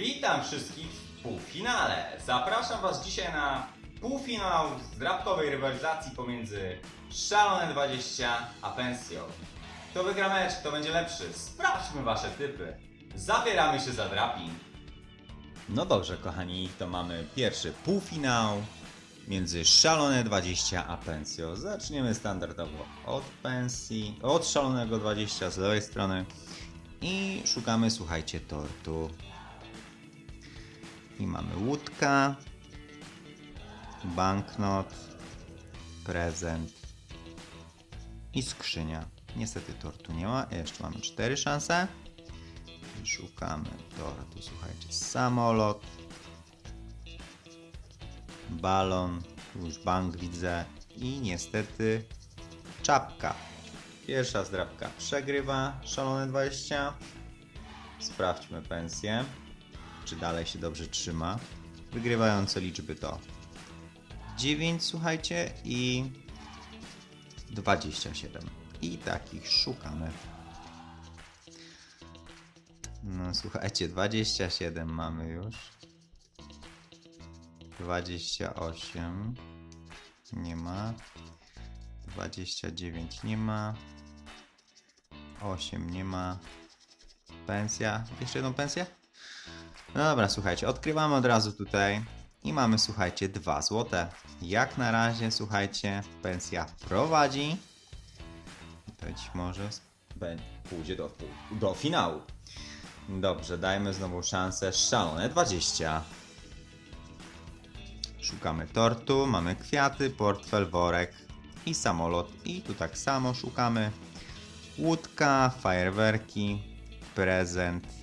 Witam wszystkich w półfinale. Zapraszam Was dzisiaj na półfinał zdrabkowej rywalizacji pomiędzy Szalone 20 a Pensją. Kto wygra mecz, kto będzie lepszy? Sprawdźmy Wasze typy. Zabieramy się za draping. No dobrze, kochani, to mamy pierwszy półfinał między Szalone 20 a Pensją. Zaczniemy standardowo od pensji, od Szalonego 20 z lewej strony i szukamy, słuchajcie, tortu. I mamy łódka, banknot, prezent i skrzynia. Niestety tortu nie ma. Jeszcze mamy cztery szanse. I szukamy tortu. Słuchajcie, samolot, balon, już bank widzę i niestety czapka. Pierwsza zdrabka przegrywa, szalone 20. Sprawdźmy pensję, czy dalej się dobrze trzyma. Wygrywające liczby to 9, słuchajcie, i 27. I takich szukamy. No słuchajcie, 27 mamy już. 28 nie ma. 29 nie ma. 8 nie ma. Pensja. Jeszcze jedną pensję? No dobra, słuchajcie, odkrywamy od razu tutaj. I mamy, słuchajcie, 2 złote. Jak na razie, słuchajcie, pensja prowadzi. Być może pójdzie do, do finału. Dobrze, dajmy znowu szansę. Szalone 20. Szukamy tortu, mamy kwiaty, portfel, worek i samolot. I tu tak samo szukamy łódka, fajerwerki, prezent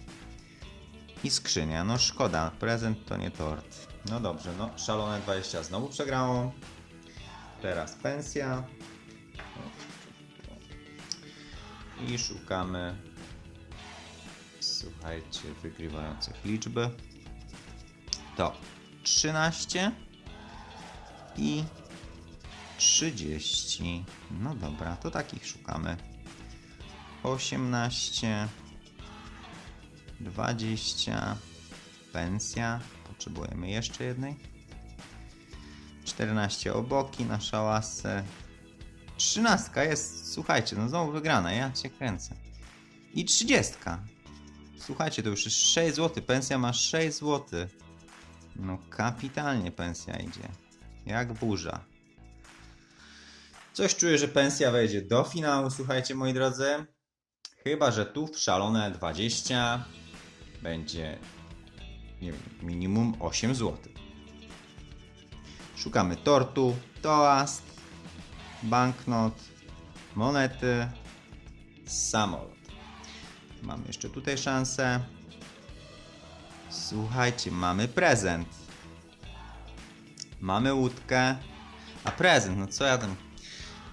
i skrzynia. No szkoda, prezent to nie tort. No dobrze, no szalone 20 znowu przegrało. Teraz pensja. I szukamy, słuchajcie, wygrywających liczby. To 13 i 30. No dobra, to takich szukamy. 18, 20, pensja. Potrzebujemy jeszcze jednej. 14 oboki na szałasę. 13 jest, słuchajcie, no znowu wygrana, ja cię kręcę. I 30. Słuchajcie, to już jest 6 zł, pensja ma 6 zł. No kapitalnie pensja idzie. Jak burza. Coś czuję, że pensja wejdzie do finału, słuchajcie moi drodzy. Chyba, że tu w szalone 20 będzie nie wiem, minimum 8 zł. Szukamy tortu, toast, banknot, monety, samolot. Mamy jeszcze tutaj szansę. Słuchajcie, mamy prezent. Mamy łódkę. A prezent, no co ja tam.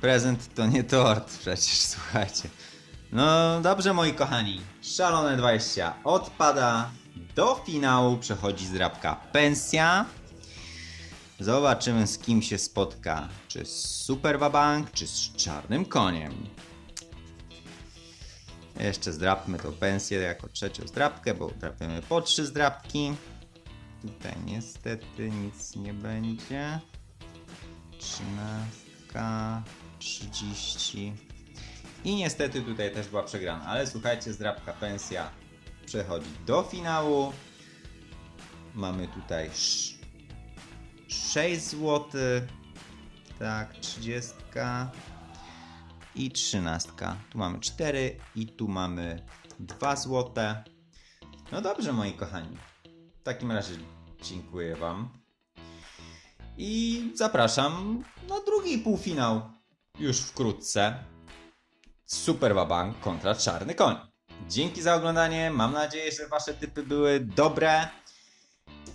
Prezent to nie tort przecież, słuchajcie. No dobrze, moi kochani. Szalone 20 odpada. Do finału przechodzi zdrabka pensja. Zobaczymy z kim się spotka. Czy z Super Babank, czy z Czarnym Koniem. Jeszcze zdrabmy tą pensję jako trzecią zdrabkę, bo drapiemy po trzy zdrabki. Tutaj niestety nic nie będzie. 13, 30. I niestety tutaj też była przegrana. Ale słuchajcie, zdrabka pensja przechodzi do finału. Mamy tutaj 6 zł. Tak, 30 i 13. Tu mamy 4 i tu mamy 2 złote. No dobrze, moi kochani. W takim razie dziękuję Wam. I zapraszam na drugi półfinał już wkrótce. Super Babank kontra Czarny Koń. Dzięki za oglądanie. Mam nadzieję, że Wasze typy były dobre.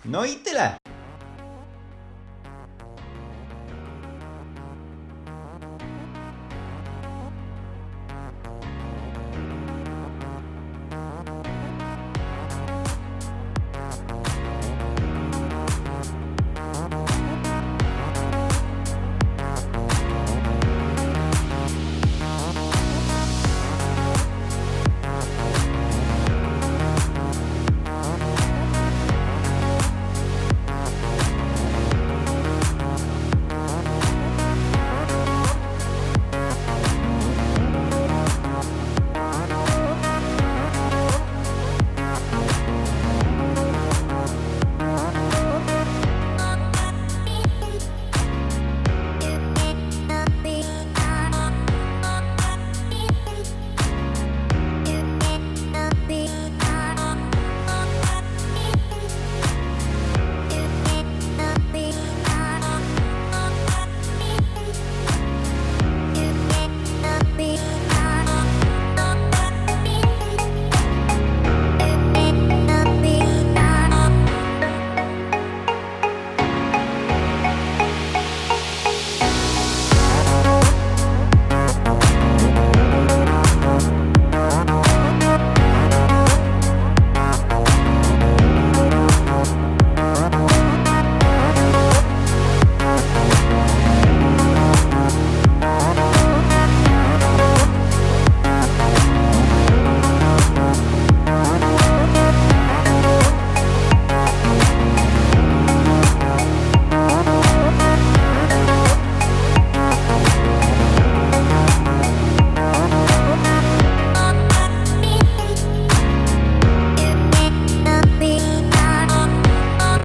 No i tyle.